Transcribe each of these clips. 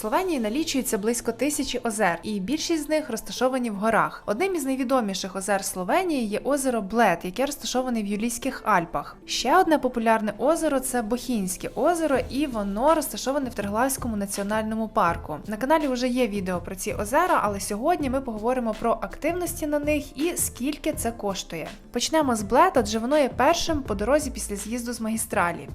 Словенії налічується близько тисячі озер, і більшість з них розташовані в горах. Одним із найвідоміших озер Словенії є озеро Блед, яке розташоване в Юлійських Альпах. Ще одне популярне озеро це Бохінське озеро, і воно розташоване в Триглавському національному парку. На каналі вже є відео про ці озера, але сьогодні ми поговоримо про активності на них і скільки це коштує. Почнемо з Блед, адже воно є першим по дорозі після з'їзду з магістралі.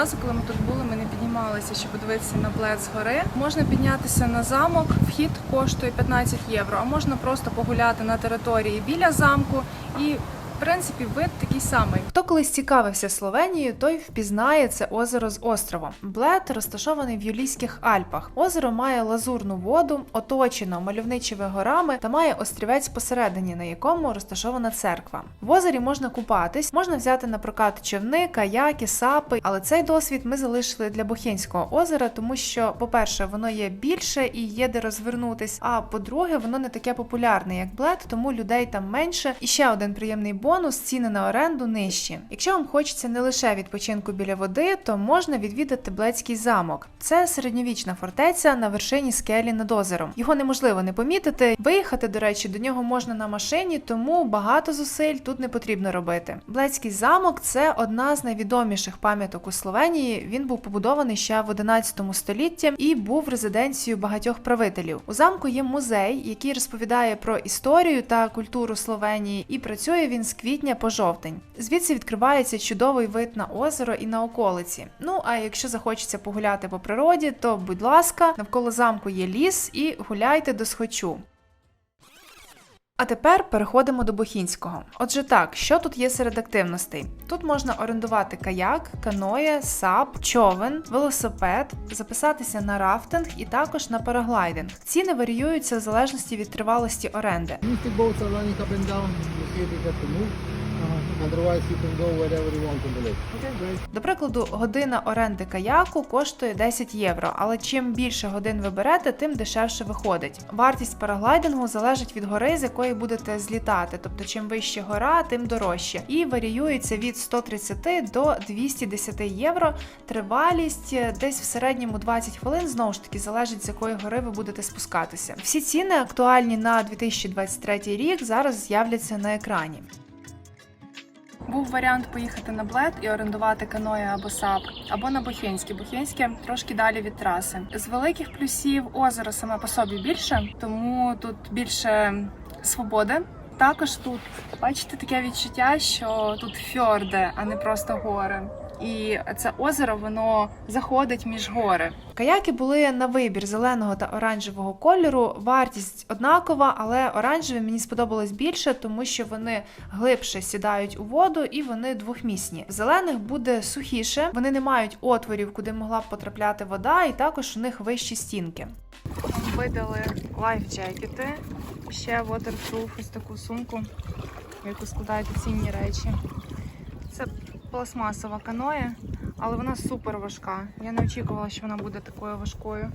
Разу, коли ми тут були, ми не піднімалися, щоб подивитися на плец гори. Можна піднятися на замок. Вхід коштує 15 євро, а можна просто погуляти на території біля замку і. Принципі, вид такий самий. Хто колись цікавився Словенією, той впізнає це озеро з островом. Блед розташований в Юлійських Альпах. Озеро має лазурну воду, оточено мальовничими горами та має острівець посередині, на якому розташована церква. В озері можна купатись, можна взяти на прокат човни, каяки, сапи. Але цей досвід ми залишили для Бохінського озера, тому що, по-перше, воно є більше і є де розвернутись. А по-друге, воно не таке популярне, як Блед, тому людей там менше. І ще один приємний бонус ціни на оренду нижчі. Якщо вам хочеться не лише відпочинку біля води, то можна відвідати Блецький замок. Це середньовічна фортеця на вершині скелі над озером. Його неможливо не помітити. Виїхати, до речі, до нього можна на машині, тому багато зусиль тут не потрібно робити. Блецький замок це одна з найвідоміших пам'яток у Словенії. Він був побудований ще в 11 столітті і був резиденцією багатьох правителів. У замку є музей, який розповідає про історію та культуру Словенії, і працює він з квітня по жовтень. Звідси відкривається чудовий вид на озеро і на околиці. Ну а якщо захочеться погуляти по природі, то будь ласка, навколо замку є ліс і гуляйте до схочу. А тепер переходимо до Бохінського. Отже, так, що тут є серед активностей? Тут можна орендувати каяк, каноє, сап, човен, велосипед, записатися на рафтинг і також на параглайдинг. Ціни варіюються в залежності від тривалості оренди. diye dikkatli otherwise, you can go wherever you want in the. Okay, great. До прикладу, година оренди каяку коштує 10 євро, але чим більше годин ви берете, тим дешевше виходить. Вартість параглайдингу залежить від гори, з якої будете злітати. Тобто, чим вище гора, тим дорожче. І варіюється від 130 до 210 євро. Тривалість десь в середньому 20 хвилин. Знову ж таки, залежить з якої гори ви будете спускатися. Всі ціни актуальні на 2023 рік зараз з'являться на екрані. Був варіант поїхати на блед і орендувати каноє або сап, або на Бохінське. Бохінське трошки далі від траси. З великих плюсів озеро саме по собі більше, тому тут більше свободи. Також тут бачите таке відчуття, що тут фьорди, а не просто гори. І це озеро воно заходить між гори. Каяки були на вибір зеленого та оранжевого кольору. Вартість однакова, але оранжеві мені сподобалось більше, тому що вони глибше сідають у воду і вони двохмісні. В зелених буде сухіше, вони не мають отворів, куди могла б потрапляти вода, і також у них вищі стінки. Видали лайф-джекети, ще waterproof ось таку сумку, в яку складаєте цінні речі. Це пластмасова каноє, але вона супер важка. Я не очікувала, що вона буде такою важкою.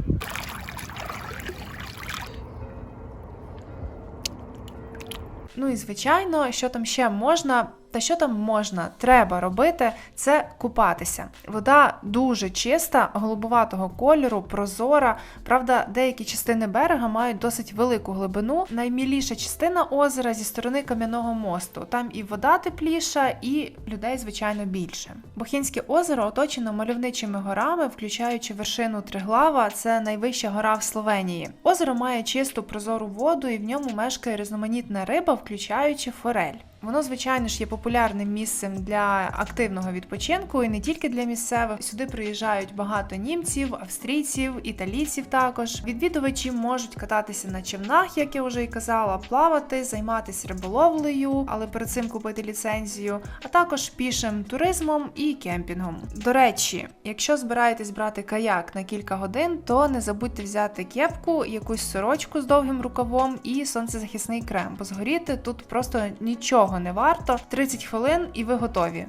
Ну і звичайно, що там ще можна. Та що там можна, треба робити, це купатися. Вода дуже чиста, голубуватого кольору, прозора. Правда, деякі частини берега мають досить велику глибину. Найміліша частина озера зі сторони кам'яного мосту. Там і вода тепліша, і людей, звичайно, більше. Бохінське озеро оточено мальовничими горами, включаючи вершину Триглава. Це найвища гора в Словенії. Озеро має чисту прозору воду, і в ньому мешкає різноманітна риба, включаючи форель. Воно, звичайно ж, є популярним місцем для активного відпочинку і не тільки для місцевих. Сюди приїжджають багато німців, австрійців, італійців також. Відвідувачі можуть кататися на човнах, як я вже і казала, плавати, займатися риболовлею, але перед цим купити ліцензію, а також пішим туризмом і кемпінгом. До речі, якщо збираєтесь брати каяк на кілька годин, то не забудьте взяти кепку, якусь сорочку з довгим рукавом і сонцезахисний крем, бо згоріти тут просто нічого довго не варто. 30 хвилин і ви готові.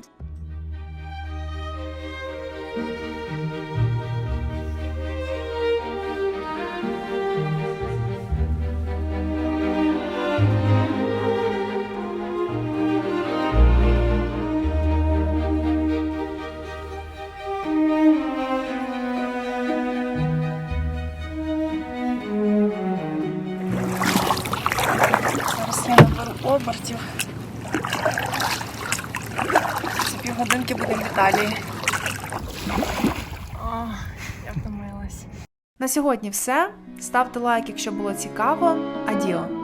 обертів. За півгодинки будемо в Італії. О, я втомилась. На сьогодні все. Ставте лайк, якщо було цікаво. Адіо!